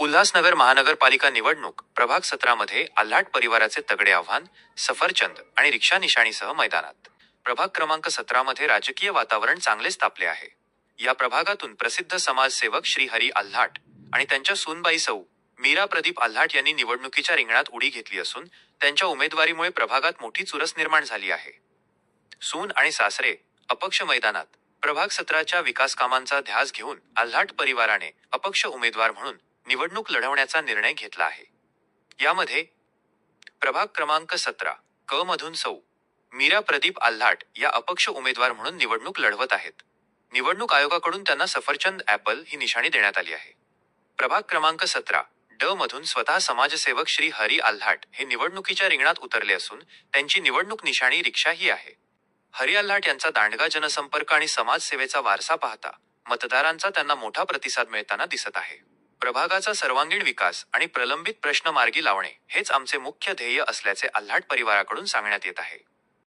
उल्हासनगर महानगरपालिका निवडणूक प्रभाग सतरामध्ये आल्हाट परिवाराचे तगडे आव्हान सफरचंद आणि रिक्षा निशाणीसह मैदानात. प्रभाग क्रमांक सतरामध्ये राजकीय वातावरण चांगलेच तापले आहे. या प्रभागातून प्रसिद्ध समाजसेवक श्री हरी आल्हाट आणि त्यांच्या सूनबाई सौ मीरा प्रदीप आल्हाट यांनी निवडणुकीच्या रिंगणात उडी घेतली असून त्यांच्या उमेदवारीमुळे प्रभागात मोठी चुरस निर्माण झाली आहे. सून आणि सासरे अपक्ष मैदानात प्रभाग सत्राच्या विकास कामांचा ध्यास घेऊन आल्हाट परिवाराने अपक्ष उमेदवार म्हणून निवडणूक लढवण्याचा निर्णय घेतला आहे. यामध्ये प्रभाग क्रमांक सतरा क मधून सौ मीरा प्रदीप आल्हाट या अपक्ष उमेदवार म्हणून निवडणूक लढवत आहेत. निवडणूक आयोगाकडून त्यांना सफरचंद ॲपल ही निशाणी देण्यात आली आहे. प्रभाग क्रमांक सतरा ड मधून स्वतः समाजसेवक श्री हरी आल्हाट हे निवडणुकीच्या रिंगणात उतरले असून त्यांची निवडणूक निशाणी रिक्षा ही आहे. हरी आल्हाट यांचा दांडगा जनसंपर्क आणि समाजसेवेचा वारसा पाहता मतदारांचा त्यांना मोठा प्रतिसाद मिळताना दिसत आहे. प्रभागाचा सर्वांगीण विकास आणि प्रलंबित प्रश्न मार्गी लावणे हेच आमचे मुख्य ध्येय असल्याचे आल्हाट परिवाराकडून सांगण्यात येत आहे.